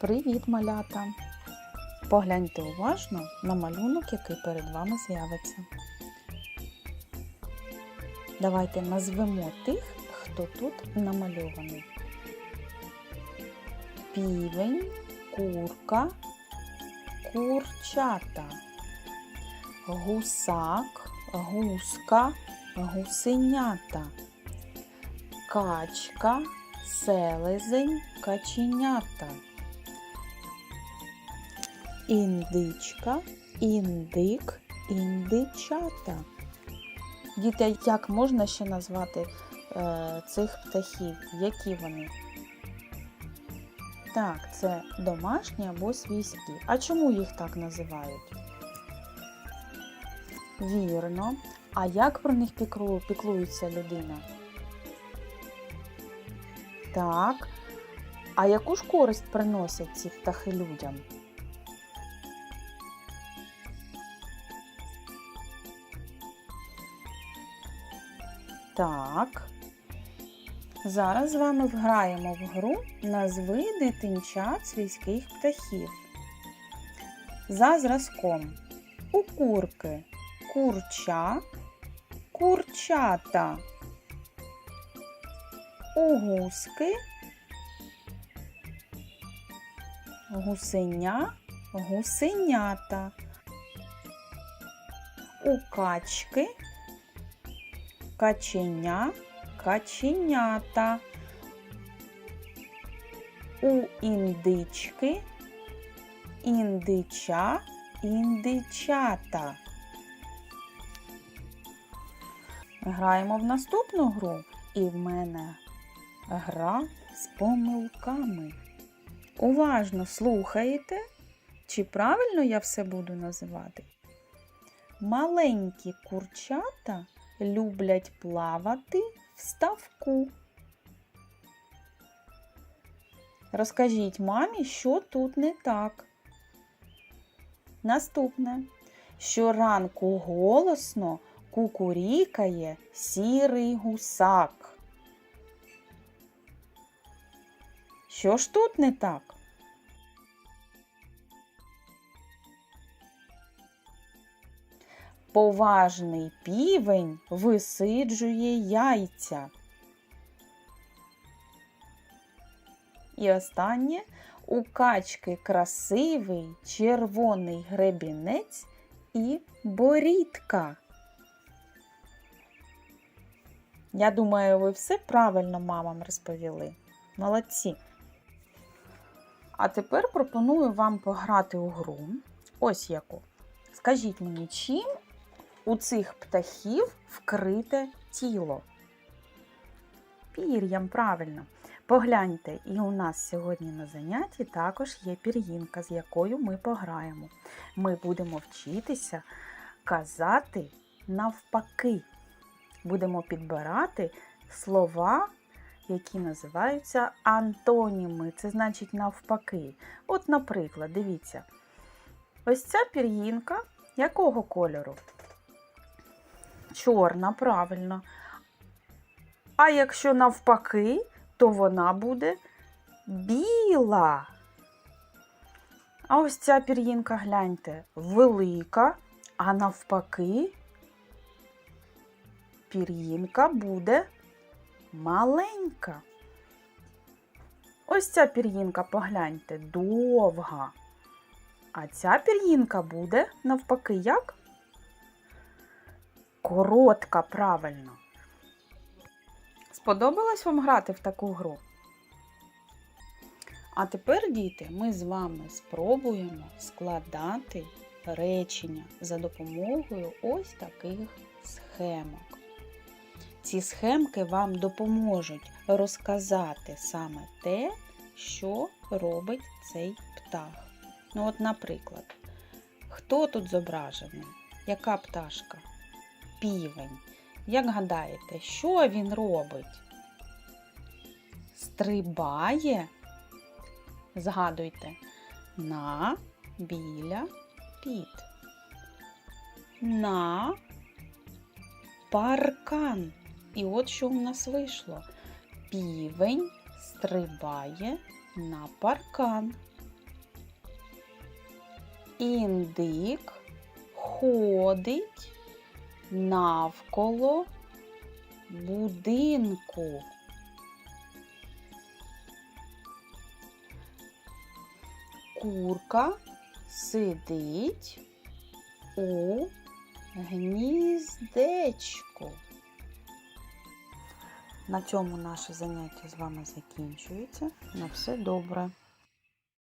Привіт, малята! Погляньте уважно на малюнок, який перед вами з'явиться. Давайте назвемо тих, хто тут намальований. Півень, курка, курчата, гусак, гуска, гусенята, качка, селезень, каченята. Індичка, індик, індичата. Діти, як можна ще назвати е, цих птахів? Які вони? Так, це домашні або свійські. А чому їх так називають? Вірно. А як про них піклу- піклується людина? Так. А яку ж користь приносять ці птахи людям? Так. Зараз з вами вграємо в гру назви дитинчат свійських птахів. За зразком. У курки курча, курчата. У гуски гусеня, гусенята. У качки каченя, каченята. У індички індича, індичата. Граємо в наступну гру, і в мене гра з помилками. Уважно слухаєте, чи правильно я все буду називати? Маленькі курчата люблять плавати в ставку. Розкажіть мамі, що тут не так. Наступне. Щоранку голосно кукурікає сірий гусак. Що ж тут не так? Поважний півень висиджує яйця. І останнє у качки красивий червоний гребінець і борідка. Я думаю, ви все правильно мамам розповіли. Молодці. А тепер пропоную вам пограти у гру. Ось яку. Скажіть мені, чим у цих птахів вкрите тіло? Пір'ям, правильно. Погляньте, і у нас сьогодні на занятті також є пір'їнка, з якою ми пограємо. Ми будемо вчитися казати навпаки. Будемо підбирати слова, які називаються антоніми. Це значить навпаки. От, наприклад, дивіться. Ось ця пір'їнка якого кольору? Чорна, правильно. А якщо навпаки, то вона буде біла. А ось ця пір'їнка, гляньте, велика, а навпаки, пір'їнка буде маленька. Ось ця пір'їнка, погляньте, довга. А ця пір'їнка буде навпаки як? Коротка, правильно. Сподобалось вам грати в таку гру? А тепер, діти, ми з вами спробуємо складати речення за допомогою ось таких схемок. Ці схемки вам допоможуть розказати саме те, що робить цей птах. Ну, от, наприклад, хто тут зображений? Яка пташка? Півень. Як гадаєте, що він робить? Стрибає, згадуйте, на, біля, під. На паркан. І от що в нас вийшло. Півень стрибає на паркан. Індик ходить навколо будинку. Курка сидить у гніздечку. На цьому наше заняття з вами закінчується. На все добре.